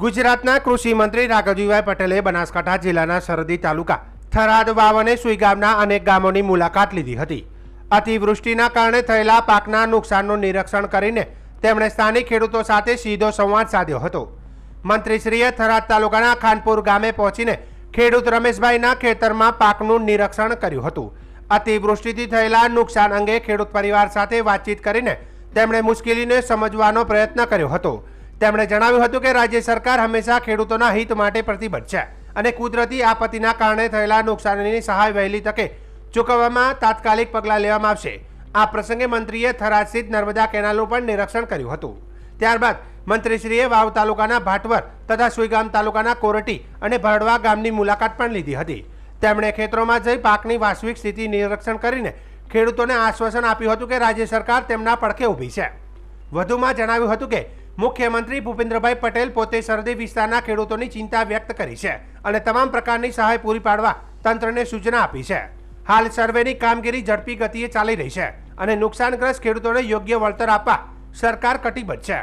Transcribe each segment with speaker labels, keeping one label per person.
Speaker 1: ગુજરાતના કૃષિ મંત્રી રાઘવજીભાઈ પટેલે બનાસકાંઠા જિલ્લાના સરહદી તાલુકા થરાદ વાવ અને સુઈ ગામના અનેક ગામોની મુલાકાત લીધી હતી. અતિવૃષ્ટિના કારણે થયેલા પાકના નુકસાનનું નિરીક્ષણ કરીને તેમણે સ્થાનિક ખેડૂતો સાથે સીધો સંવાદ સાધ્યો હતો. મંત્રીશ્રીએ થરાદ તાલુકાના ખાનપુર ગામે પહોંચીને ખેડૂત રમેશભાઈના ખેતરમાં પાકનું નિરીક્ષણ કર્યું હતું. અતિવૃષ્ટિથી થયેલા નુકસાન અંગે ખેડૂત પરિવાર સાથે વાતચીત કરીને તેમણે મુશ્કેલીને સમજવાનો પ્રયત્ન કર્યો હતો. તેમણે જણાવ્યું હતું કે રાજ્ય સરકાર હંમેશા ખેડૂતોના હિત માટે પ્રતિબદ્ધ છે અને કુદરતી આપત્તિના કારણે થયેલા નુકસાનની સહાય વહેલી તકે ચૂકવવામાં તાત્કાલિક પગલાં લેવામાં આવશે. આ પ્રસંગે મંત્રીએ થરાદ સ્થિત નર્મદા કેનાલનું પણ નિરીક્ષણ કર્યું હતું. ત્યારબાદ મંત્રીશ્રીએ વાવ તાલુકાના ભાટવર તથા સુઈગામ તાલુકાના કોરટી અને ભરડવા ગામની મુલાકાત પણ લીધી હતી. તેમણે ખેતરોમાં જઈ પાકની વાસ્તવિક સ્થિતિ નિરીક્ષણ કરીને ખેડૂતોને આશ્વાસન આપ્યું હતું કે રાજ્ય સરકાર તેમના પડખે ઊભી છે. વધુમાં જણાવ્યું હતું કે મુખ્યમંત્રી ભૂપેન્દ્રભાઈ પટેલ પોતે સરહદી વિસ્તારના ખેડૂતોની ચિંતા વ્યક્ત કરી છે અને તમામ પ્રકારની સહાય પૂરી પાડવા તંત્રને સૂચના આપી છે. હાલ સર્વેની કામગીરી ઝડપી ગતિએ ચાલી રહી છે અને નુકસાનગ્રસ્ત ખેડૂતોને યોગ્ય વળતર આપવા સરકાર કટિબદ્ધ છે.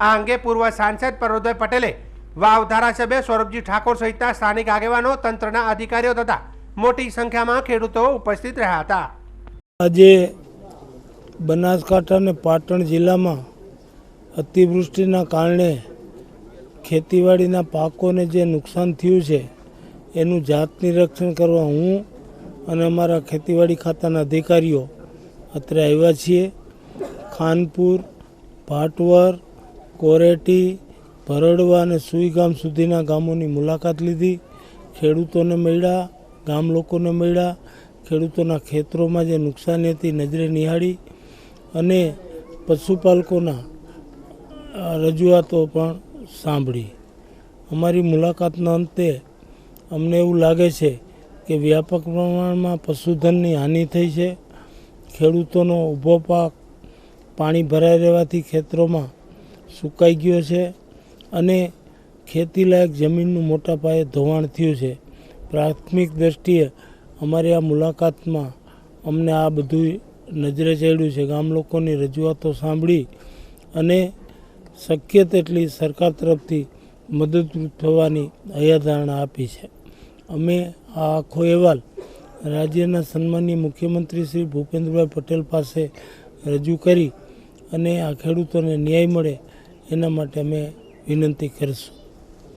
Speaker 1: આ અંગે પૂર્વ સાંસદ પરોદભાઈ પટેલે વાવ ધારાસભ્ય સૌરભજી ઠાકોર સહિતના સ્થાનિક આગેવાનો, તંત્રના અધિકારીઓ તથા મોટી સંખ્યામાં ખેડૂતો ઉપસ્થિત રહ્યા હતા.
Speaker 2: આજે બનાસકાંઠા અને પાટણ જિલ્લામાં અતિવૃષ્ટિના કારણે ખેતીવાડીના પાકોને જે નુકસાન થયું છે, એનું જાત નિરીક્ષણ કરવા હું અને અમારા ખેતીવાડી ખાતાના અધિકારીઓ અત્રે આવ્યા છીએ. ખાનપુર ભાટવર કોરેટી, ભરડવા અને સુઈગામ સુધીના ગામોની મુલાકાત લીધી. ખેડૂતોને મળ્યા, ગામ લોકોને મળ્યા. ખેડૂતોના ખેતરોમાં જે નુકસાની હતી, નજરે નિહાળી અને પશુપાલકોના રજૂઆતો પણ સાંભળી. અમારી મુલાકાતના અંતે અમને એવું લાગે છે કે વ્યાપક પ્રમાણમાં પશુધનની હાનિ થઈ છે. ખેડૂતોનો ઊભો પાક પાણી ભરાઈ રહેવાથી ખેતરોમાં સુકાઈ ગયો છે અને ખેતીલાયક જમીનનું મોટા પાયે ધોવાણ થયું છે. પ્રાથમિક દ્રષ્ટિએ અમારી આ મુલાકાતમાં અમને આ બધું નજરે ચડ્યું છે. ગામ લોકોની રજૂઆતો સાંભળી અને શક્ય તેટલી સરકાર તરફથી મદદરૂપ થવાની હૈયાધારણા આપી છે. અમે આ આખો અહેવાલ રાજ્યના સન્માનીય મુખ્યમંત્રી શ્રી ભૂપેન્દ્રભાઈ પટેલ પાસે રજૂ કરી અને આ ખેડૂતોને ન્યાય મળે એના માટે અમે વિનંતી કરીશું.